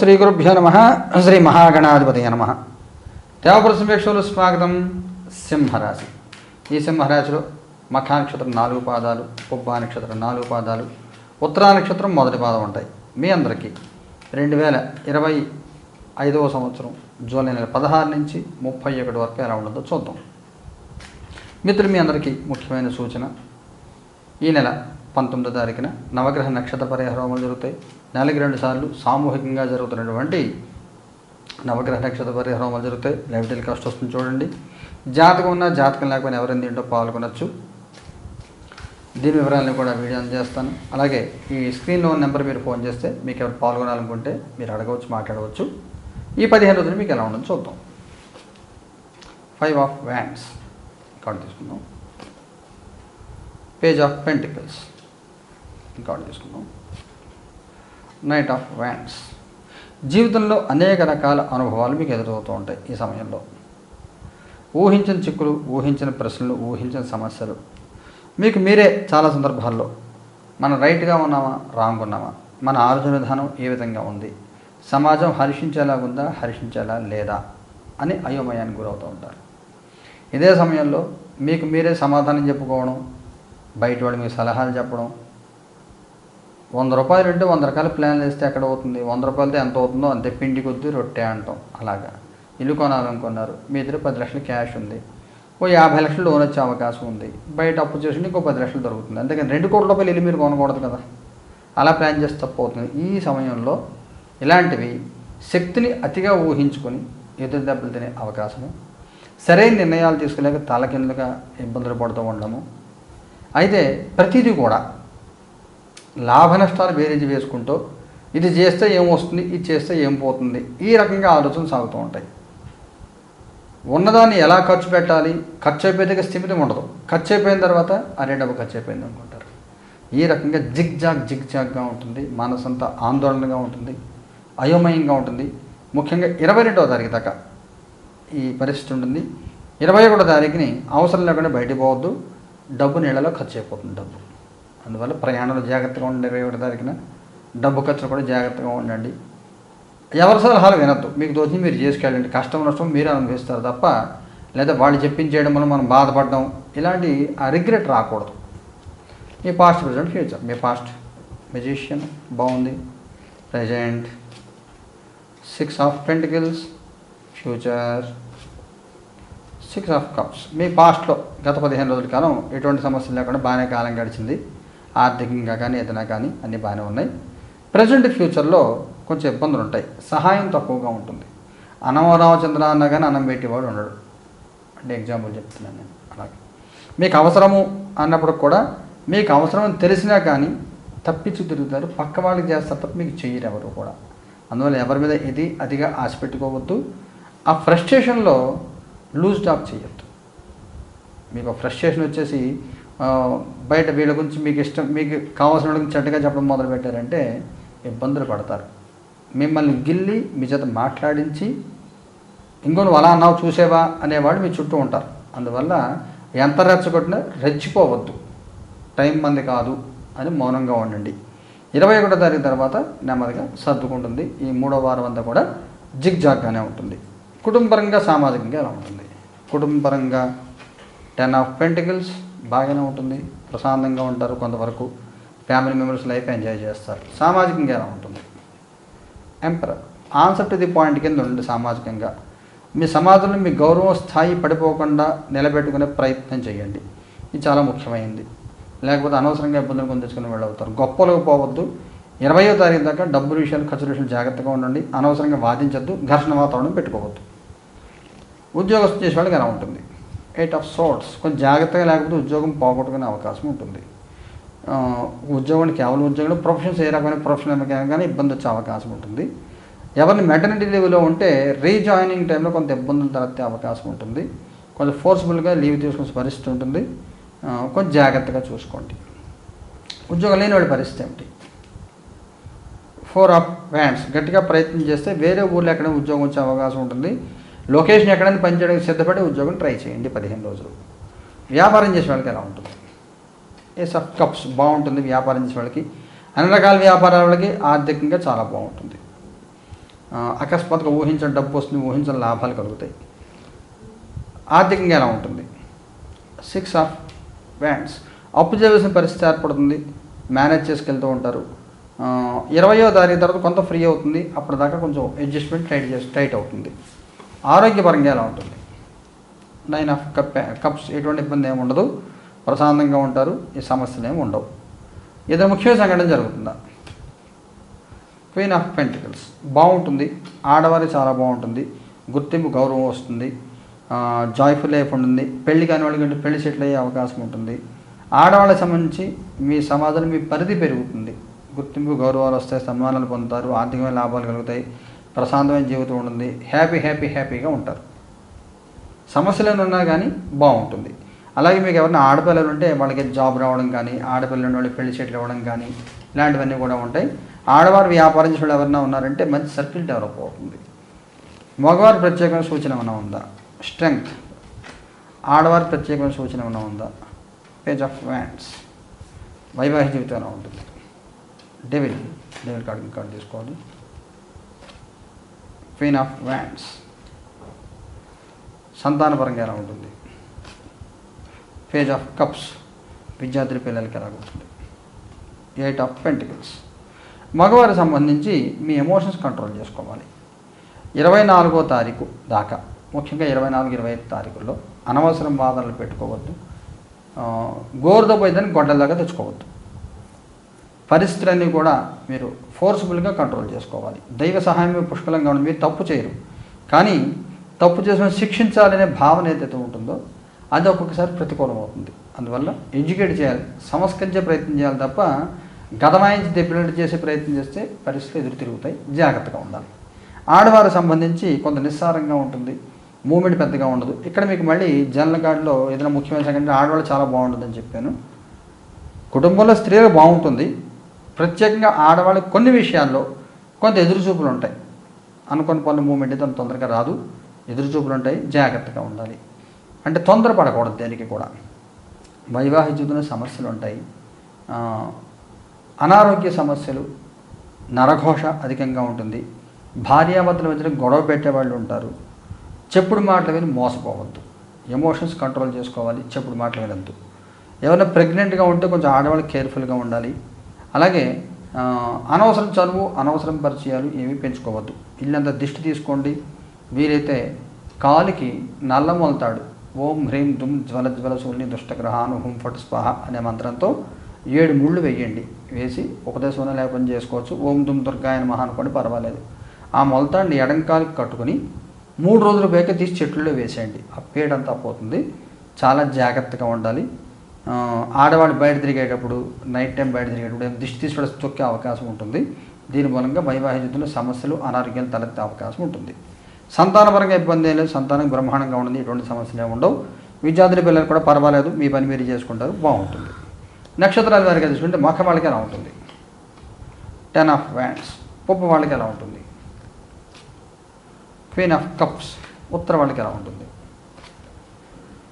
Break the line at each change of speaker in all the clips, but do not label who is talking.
శ్రీ గురుభ్యో నమ. శ్రీ మహాగణాధిపతి నమ. దేవపుర స్వాగతం. సింహరాశి. ఈ సింహరాశిలో మఖా నక్షత్రం నాలుగు పాదాలు పుబ్బా నక్షత్రం నాలుగు పాదాలు ఉత్తరా నక్షత్రం మొదటి పాదం ఉంటాయి. మీ అందరికీ రెండు వేల ఇరవై ఐదవ సంవత్సరం జూలై నెల పదహారు నుంచి ముప్పై ఒకటి వరకు ఎలా ఉండదో చూద్దాం. మిత్రులు మీ అందరికీ ముఖ్యమైన సూచన. ఈ నెల పంతొమ్మిదో తారీఖున నవగ్రహ నక్షత్ర పరిహార జరుగుతాయి. నెలకి రెండు సార్లు సామూహికంగా జరుగుతున్నటువంటి నవగ్రహ నక్షత్ర పరిహార హోమాలు జరుగుతాయి. లైవ్ టెలికాస్ట్ వస్తుంది చూడండి. జాతకం ఉన్నా జాతకం లేకపోయినా ఎవరైనా దీంట్లో పాల్గొనొచ్చు. దీని వివరాలను కూడా వీడియో అందజేస్తాను. అలాగే ఈ స్క్రీన్లో ఉన్న నెంబర్ మీరు ఫోన్ చేస్తే మీకు ఎవరు పాల్గొనాలనుకుంటే మీరు అడగవచ్చు మాట్లాడవచ్చు. ఈ పదిహేను రోజులు మీకు ఎలా ఉండదు చూద్దాం. ఫైవ్ ఆఫ్ వ్యాండ్స్ కార్డు తీసుకుందాం. పేజ్ ఆఫ్ పెంటికల్స్ కార్డు తీసుకుందాం. నైట్ ఆఫ్ వ్యాండ్స్ జీవితంలో అనేక రకాల అనుభవాలు మీకు ఎదురవుతూ ఉంటాయి ఈ సమయంలో. ఊహించిన చిక్కులు ఊహించిన ప్రశ్నలు ఊహించిన సమస్యలు మీకు మీరే చాలా సందర్భాల్లో మనం రైట్గా ఉన్నామా రాంగ్ ఉన్నామా మన ఆలోచన విధానం ఏ విధంగా ఉంది సమాజం హర్షించేలా ఉందా హర్షించేలా లేదా అని అయోమయానికి గురవుతూ ఉంటారు. ఇదే సమయంలో మీకు మీరే సమాధానం చెప్పుకోవడం బయట వాళ్ళు మీకు సలహాలు చెప్పడం వంద రూపాయలు ఉంటే వంద రకాల ప్లాన్లు వేస్తే ఎక్కడ అవుతుంది? వంద రూపాయలతో ఎంత అవుతుందో అంతే పిండి కొద్ది రొట్టె అంటాం. అలాగా. ఇల్లు కొనాలనుకున్నారు. మీ దగ్గర పది లక్షలు క్యాష్ ఉంది. ఓ యాభై లక్షలు లోన్ వచ్చే అవకాశం ఉంది. బయట అప్పు చేసి ఇంకో పది లక్షలు దొరుకుతుంది. అంతేకాని రెండు కోట్ల రూపాయలు ఇల్లు మీరు కొనకూడదు కదా? అలా ప్లాన్ చేస్తే తప్పు అవుతుంది. ఈ సమయంలో ఇలాంటివి శక్తిని అతిగా ఊహించుకొని ఎదురు దెబ్బలు తినే అవకాశము సరైన నిర్ణయాలు తీసుకోలేక తలకిందులుగా ఇబ్బందులు పడుతూ ఉండము అయితే ప్రతిదీ కూడా లాభ నష్టాలు బేరేజ్ వేసుకుంటూ ఇది చేస్తే ఏం వస్తుంది ఇది చేస్తే ఏం పోతుంది? ఈ రకంగా ఆలోచనలు సాగుతూ ఉంటాయి. ఉన్నదాన్ని ఎలా ఖర్చు పెట్టాలి? ఖర్చు అయిపోతే స్థిమితం ఉండదు. ఖర్చు అయిపోయిన తర్వాత అరే డబ్బు ఖర్చు అయిపోయింది అనుకుంటారు. ఈ రకంగా జిగ్ జాగ్ జిగ్ జాగ్గా ఉంటుంది. మనసంతా ఆందోళనగా ఉంటుంది. అయోమయంగా ఉంటుంది. ముఖ్యంగా ఇరవై రెండవ తారీఖు దాకా ఈ పరిస్థితి ఉంటుంది. ఇరవై ఒకటో తారీఖుని అవసరం లేకుండా బయటికి పోవద్దు. డబ్బు నీళ్ళలో ఖర్చు అయిపోతుంది డబ్బు. అందువల్ల ప్రయాణంలో జాగ్రత్తగా ఉండండి ఇరవై తారీఖున. డబ్బు ఖర్చులు కూడా జాగ్రత్తగా ఉండండి. ఎవరి సలహాలు వినద్దు. మీకు తోచింది మీరు చేసుకెళ్ళండి. కష్టం నష్టం మీరే అనుభవిస్తారు తప్ప లేదా వాళ్ళు చెప్పించేయడం వల్ల మనం బాధపడడం ఇలాంటి ఆ రిగ్రెట్ రాకూడదు. మీ పాస్ట్ ప్రజెంట్ ఫ్యూచర్. మీ పాస్ట్ మెజిషియన్ బాగుంది. Present six of pentacles future six of cups. మీ పాస్ట్లో గత పదిహేను రోజుల కాలం ఎటువంటి సమస్యలు లేకుండా బాగానే కాలం గడిచింది. ఆర్థికంగా కానీ ఏదైనా కానీ అన్నీ బాగానే ఉన్నాయి. ప్రజెంట్ ఫ్యూచర్లో కొంచెం ఇబ్బందులు ఉంటాయి. సహాయం తక్కువగా ఉంటుంది. అనవరావు చంద్ర అన్న కానీ అన్నం పెట్టేవాడు ఉండడు. అంటే ఎగ్జాంపుల్ చెప్తున్నాను నేను. అలాగే. మీకు అవసరము అన్నప్పుడు కూడా మీకు అవసరం తెలిసినా కానీ తప్పించి తిరుగుతారు. పక్క వాళ్ళకి చేస్తారు తప్ప మీకు చేయరు ఎవరు కూడా. అందువల్ల ఎవరి మీద ఇది అతిగా ఆశ పెట్టుకోవద్దు. ఆ ఫ్రస్ట్రేషన్లో లూజ్ టాక్ చేయొద్దు. మీకు ఫ్రస్ట్రేషన్ వచ్చేసి బయట వీళ్ళ గురించి మీకు ఇష్టం మీకు కావాల్సిన వాళ్ళ గురించి చెడ్డగా చెప్పడం మొదలు పెట్టారంటే ఇబ్బందులు పడతారు. మిమ్మల్ని గిల్లి మీ చేత మాట్లాడించి ఇంకో నువ్వు అలా అన్నావు చూసేవా అనేవాళ్ళు మీ చుట్టూ ఉంటారు. అందువల్ల ఎంత రెచ్చగొట్టినా రెచ్చిపోవద్దు. టైం మంది కాదు అని మౌనంగా ఉండండి. ఇరవై ఒకటో తారీఖు తర్వాత నెమ్మదిగా సర్దుకుంటుంది. ఈ మూడో వారం అంతా కూడా జిగ్ జాగ్గానే ఉంటుంది కుటుంబపరంగా సామాజికంగా ఎలా ఉంటుంది? కుటుంబపరంగా టెన్ ఆఫ్ పెంటికల్స్ బాగానే ఉంటుంది ప్రశాంతంగా ఉంటారు కొంతవరకు. ఫ్యామిలీ మెంబర్స్ లైఫ్ ఎంజాయ్ చేస్తారు. సామాజికంగా ఎలా ఉంటుంది? Emperor answer to the point కింద ఉండండి సామాజికంగా. మీ సమాజంలో మీ గౌరవం స్థాయి పడిపోకుండా నిలబెట్టుకునే ప్రయత్నం చేయండి. ఇది చాలా ముఖ్యమైనది. లేకపోతే అనవసరంగా ఇబ్బందులు పొందించుకుని వెళ్ళవుతారు గొప్పలకు పోవద్దు. ఇరవయో తారీఖు దాకా డబ్బుల విషయాలు ఖర్చుల విషయాలు జాగ్రత్తగా ఉండండి. అనవసరంగా వాదించద్దు. ఘర్షణ వాతావరణం పెట్టుకోవద్దు. ఉద్యోగం చేసే వాళ్ళకి ఎలా ఉంటుంది? ఎయిట్ ఆఫ్ సోర్ట్స్ కొంచెం జాగ్రత్తగా లేకపోతే ఉద్యోగం పోగొట్టుకునే అవకాశం ఉంటుంది. ఉద్యోగం కేవలం ఉద్యోగంలో ప్రొఫెషన్స్ ఏ రకమైన ప్రొఫెషన్ కానీ ఇబ్బంది వచ్చే అవకాశం ఉంటుంది. ఎవరిని మెటర్నిటీ లీవ్లో ఉంటే రీజాయినింగ్ టైంలో కొంత ఇబ్బందులు తలెత్తే అవకాశం ఉంటుంది. కొంచెం ఫోర్స్ఫుల్గా లీవ్ తీసుకునే పరిస్థితి ఉంటుంది. కొంచెం జాగ్రత్తగా చూసుకోండి. ఉద్యోగం లేని వాడి పరిస్థితి ఏమిటి? ఫోర్ ఆఫ్ వ్యాండ్స్ గట్టిగా ప్రయత్నం చేస్తే వేరే ఊర్లో ఎక్కడైనా ఉద్యోగం వచ్చే అవకాశం ఉంటుంది. లొకేషన్ ఎక్కడైనా పనిచేయడానికి సిద్ధపడి ఉద్యోగం ట్రై చేయండి పదిహేను రోజులు. వ్యాపారం చేసే వాళ్ళకి ఎలా ఉంటుంది? ఏస్ ఆఫ్ కప్స్ బాగుంటుంది వ్యాపారం చేసే వాళ్ళకి. అన్ని రకాల వ్యాపారాల వాళ్ళకి ఆర్థికంగా చాలా బాగుంటుంది. అకస్మాత్తుగా ఊహించిన డబ్బు వస్తుంది ఊహించిన లాభాలు కలుగుతాయి. ఆర్థికంగా ఎలా ఉంటుంది? సిక్స్ ఆఫ్ వ్యాండ్స్ అప్పు చేయవలసిన పరిస్థితి ఏర్పడుతుంది. మేనేజ్ చేసుకెళ్తూ ఉంటారు. ఇరవయో తారీఖు తర్వాత కొంత ఫ్రీ అవుతుంది. అప్పటిదాకా కొంచెం అడ్జస్ట్మెంట్ టైట్ చేసి టైట్ అవుతుంది. ఆరోగ్యపరంగా ఎలా ఉంటుంది? నైన్ ఆఫ్ కప్ కప్స్ ఎటువంటి ఇబ్బంది ఏమి ఉండదు. ప్రశాంతంగా ఉంటారు. ఈ సమస్యలు ఏమి ఉండవు. ఏదైనా ముఖ్యమైన సంఘటన జరుగుతుందా? క్వీన్ ఆఫ్ పెంటికల్స్ బాగుంటుంది. ఆడవారి చాలా బాగుంటుంది. గుర్తింపు గౌరవం వస్తుంది. జాయ్ఫుల్ లైఫ్ ఉంటుంది. పెళ్ళి కాని వాళ్ళకి పెళ్ళి సెటిల్ అయ్యే అవకాశం ఉంటుంది. ఆడవాళ్ళకి సంబంధించి మీ సమాజంలో మీ పరిధి పెరుగుతుంది. గుర్తింపు గౌరవాలు వస్తాయి. సన్మానాలు పొందుతారు. ఆర్థికమైన లాభాలు కలుగుతాయి. ప్రశాంతమైన జీవితం ఉంటుంది. హ్యాపీ హ్యాపీ హ్యాపీగా ఉంటారు. సమస్యలు ఉన్నా కానీ బాగుంటుంది అలాగే మీకు ఎవరైనా ఆడపిల్లలు ఉంటే వాళ్ళకి జాబ్ రావడం కానీ ఆడపిల్లలు వాళ్ళు పెళ్ళి సెటిల్ అవ్వడం కానీ ఇలాంటివన్నీ కూడా ఉంటాయి. ఆడవారు వ్యాపారం చేసే వాళ్ళు ఎవరైనా ఉన్నారంటే మంచి సర్కిల్ డెవలప్ అవుతుంది. మగవారు ప్రత్యేకమైన సూచన ఏమైనా ఉందా? స్ట్రెంగ్త్ ఆడవారి ప్రత్యేకమైన సూచన ఏమైనా ఉందా? పేజ్ ఆఫ్ వ్యాండ్స్ వైవాహిక జీవితం ఎలా ఉంటుంది? డెవిల్ డెవిల్ కార్డు కార్డు తీసుకోవాలి. క్వీన్ ఆఫ్ వ్యాండ్స్ సంతానపరంగా ఎలా ఉంటుంది? పేజ్ ఆఫ్ కప్స్ విద్యార్థుల పిల్లలకి ఎలా ఉంటుంది? ఎయిట్ ఆఫ్ పెంటికల్స్ మగవారికి సంబంధించి మీ ఎమోషన్స్ కంట్రోల్ చేసుకోవాలి. ఇరవై నాలుగో తారీఖు దాకా ముఖ్యంగా ఇరవై నాలుగు ఇరవై ఐదు తారీఖుల్లో అనవసరం బాధలు పెట్టుకోవద్దు. గోరుతో పోయిందని గొడ్డల దాకా తెచ్చుకోవద్దు. పరిస్థితులన్నీ కూడా మీరు ఫోర్స్ఫుల్గా కంట్రోల్ చేసుకోవాలి. దైవ సహాయం పుష్కలంగా ఉంది మీరు తప్పు చేయరు. కానీ తప్పు చేసిన శిక్షించాలనే భావన ఏదైతే ఉంటుందో అది ఒక్కొక్కసారి ప్రతికూలం అవుతుంది. అందువల్ల ఎడ్యుకేట్ చేయాలి. సంస్కరించే ప్రయత్నం చేయాలి తప్ప గతమాయించి దెబ్బలాంటి చేసే ప్రయత్నం చేస్తే పరిస్థితులు ఎదురు తిరుగుతాయి. జాగ్రత్తగా ఉండాలి. ఆడవారికి సంబంధించి కొంత నిస్సారంగా ఉంటుంది. మూమెంట్ పెద్దగా ఉండదు. ఇక్కడ మీకు మళ్ళీ జనరల్ గార్డులో ఏదైనా ముఖ్యమైన సంఘటన ఆడవాళ్ళు చాలా బాగుంటుందని చెప్పాను. కుటుంబంలో స్త్రీలు బాగుంటుంది. ప్రత్యేకంగా ఆడవాళ్ళకి కొన్ని విషయాల్లో కొంత ఎదురుచూపులు ఉంటాయి. అనుకుని పనులు మూమెంట్ అయితే అంత తొందరగా రాదు. ఎదురుచూపులు ఉంటాయి. జాగ్రత్తగా ఉండాలి. అంటే తొందరపడకూడదు దేనికి కూడా. వైవాహిక జీవితంలో సమస్యలు ఉంటాయి. అనారోగ్య సమస్యలు నరఘోష అధికంగా ఉంటుంది. భార్యాభర్తల మధ్యన గొడవ పెట్టేవాళ్ళు ఉంటారు. చెప్పుడు మాటలు విని మోసపోవద్దు. ఎమోషన్స్ కంట్రోల్ చేసుకోవాలి. చెప్పుడు మాటలు వినద్దు. ఎవరైనా ప్రెగ్నెంట్గా ఉంటే కొంచెం ఆడవాళ్ళు కేర్ఫుల్గా ఉండాలి. అలాగే అనవసరం చదువు అనవసరం పరిచయాలు ఏమీ పెంచుకోవద్దు. ఇల్లంతా దిష్టి తీసుకోండి. వీలైతే కాలికి నల్ల మొలతాడు. ఓం హ్రీం దుమ్ జ్వల జ్వల సూర్యుని దుష్టగ్రహాను హుం ఫట్ స్వాహ అనే మంత్రంతో ఏడు ముళ్ళు వేయండి. వేసి ఉపదేశం లేపన చేసుకోవచ్చు. ఓం దుమ్ దుర్గాయన మహా అనుకోండి పర్వాలేదు. ఆ మొలతాడిని ఎడంకాలికి కట్టుకుని మూడు రోజులు పైకి తీసి చెట్లలో వేసేయండి. ఆ పేడంతా పోతుంది. చాలా జాగ్రత్తగా ఉండాలి. ఆడవాళ్ళు బయట తిరిగేటప్పుడు నైట్ టైం బయట తిరిగేటప్పుడు దిష్టి తీసుకోవడం తొక్కే అవకాశం ఉంటుంది. దీని మూలంగా వైవాహిక జీవితంలో సమస్యలు అనారోగ్యాలు తలెత్తే అవకాశం ఉంటుంది. సంతానపరంగా ఇబ్బంది ఏం లేదు. సంతానం బ్రహ్మాండంగా ఉండదు. ఎటువంటి సమస్యలు ఏమి ఉండవు. విద్యార్థుల పిల్లలు కూడా పర్వాలేదు. మీ పని మీరు చేసుకుంటారు. బాగుంటుంది. నక్షత్రాల వారికి తీసుకుంటే మఖ వాళ్ళకి ఎలా ఉంటుంది? టెన్ ఆఫ్ వ్యాండ్స్ పప్పు వాళ్ళకి ఎలా ఉంటుంది? క్వీన్ ఆఫ్ కప్స్ ఉత్తర వాళ్ళకి ఎలా ఉంటుంది?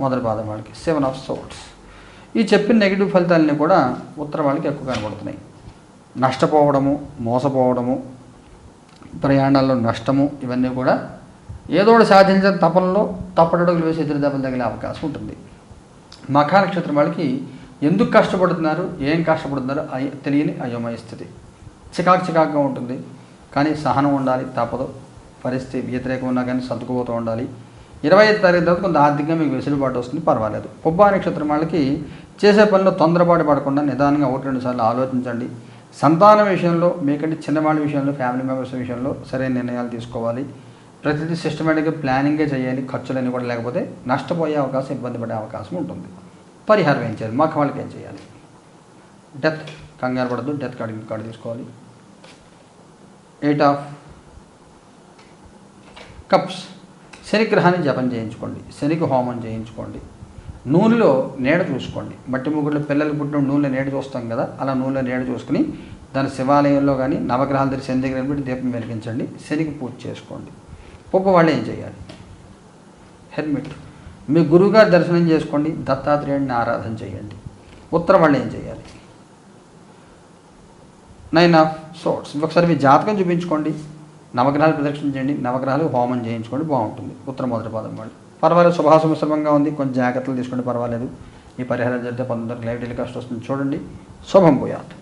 మొదటి పాదం వాళ్ళకి. సెవెన్ ఆఫ్ సోట్స్ ఈ చెప్పిన నెగిటివ్ ఫలితాలన్నీ కూడా ఉత్తర వాళ్ళకి ఎక్కువ కనబడుతున్నాయి. నష్టపోవడము మోసపోవడము ప్రయాణాల్లో నష్టము ఇవన్నీ కూడా ఏదో ఒకటి సాధించిన తపనలో తప్పటడుగులు వేసి ఎదురు దెబ్బలు తగిలే అవకాశం ఉంటుంది. మఖా నక్షత్రం వాళ్ళకి ఎందుకు కష్టపడుతున్నారు ఏం కష్టపడుతున్నారు తెలియని అయోమయ స్థితి. చికాకు చికాకుగా ఉంటుంది. కానీ సహనం ఉండాలి తప్పదు. పరిస్థితి వ్యతిరేకం ఉన్నా కానీ సర్దుకుపోతూ ఉండాలి. ఇరవై ఐదు తారీఖు తర్వాత కొంత ఆర్థికంగా మీకు వెసులుబాటు వస్తుంది పర్వాలేదు. పుబ్బా నక్షత్రం వాళ్ళకి చేసే పనిలో తొందరపాటు పడకుండా నిదానంగా ఒకటి రెండు సార్లు ఆలోచించండి. సంతానం విషయంలో మీకంటే చిన్నవాళ్ళ విషయంలో ఫ్యామిలీ మెంబర్స్ విషయంలో సరైన నిర్ణయాలు తీసుకోవాలి. ప్రతిదీ సిస్టమేటిక్గా ప్లానింగే చేయాలి ఖర్చులన్నీ కూడా లేకపోతే నష్టపోయే అవకాశం ఇబ్బంది పడే అవకాశం ఉంటుంది. పరిహారం ఏం చేయాలి? మాకు వాళ్ళకి ఏం చేయాలి? డెత్ కంగారు పడద్దు డెత్ కార్డు కార్డు తీసుకోవాలి. Eight of cups. శనిగ్రహాన్ని జపం చేయించుకోండి. శనికి హోమం చేయించుకోండి. నూనెలో నీడ చూసుకోండి. మట్టి ముగ్గురులో పిల్లలు పుట్టిన నూనెలో నీడ చూస్తాం కదా అలా నూనెలో నీడ చూసుకుని దాని శివాలయంలో కానీ నవగ్రహాల దగ్గర శని దగ్గర పెట్టి దీపం వెలిగించండి. శనికి పూజ చేసుకోండి. పప్పు వాళ్ళు ఏం చేయాలి? హెల్మెట్ మీ గురువుగారు దర్శనం చేసుకోండి. దత్తాత్రేయుడిని ఆరాధన చేయండి. ఉత్తర వాళ్ళు ఏం చేయాలి? నైన్ ఆఫ్ సోట్స్ ఒకసారి మీ జాతకం చూపించుకోండి. నవగ్రహాలు ప్రదక్షిణ చేయండి. నవగ్రహాలు హోమం చేయించుకోండి బాగుంటుంది. ఉత్తర మొదటి పాదం వాళ్ళు. పర్వాలేదు శుభాశుభ ఉంది. కొంచెం జాగ్రత్తలు తీసుకోండి పర్వాలేదు. ఈ పరిహారం జరిగితే పంతొమ్మిది లైవ్ టెలికాస్ట్ వస్తుంది. చూడండి. శుభం పోయాత్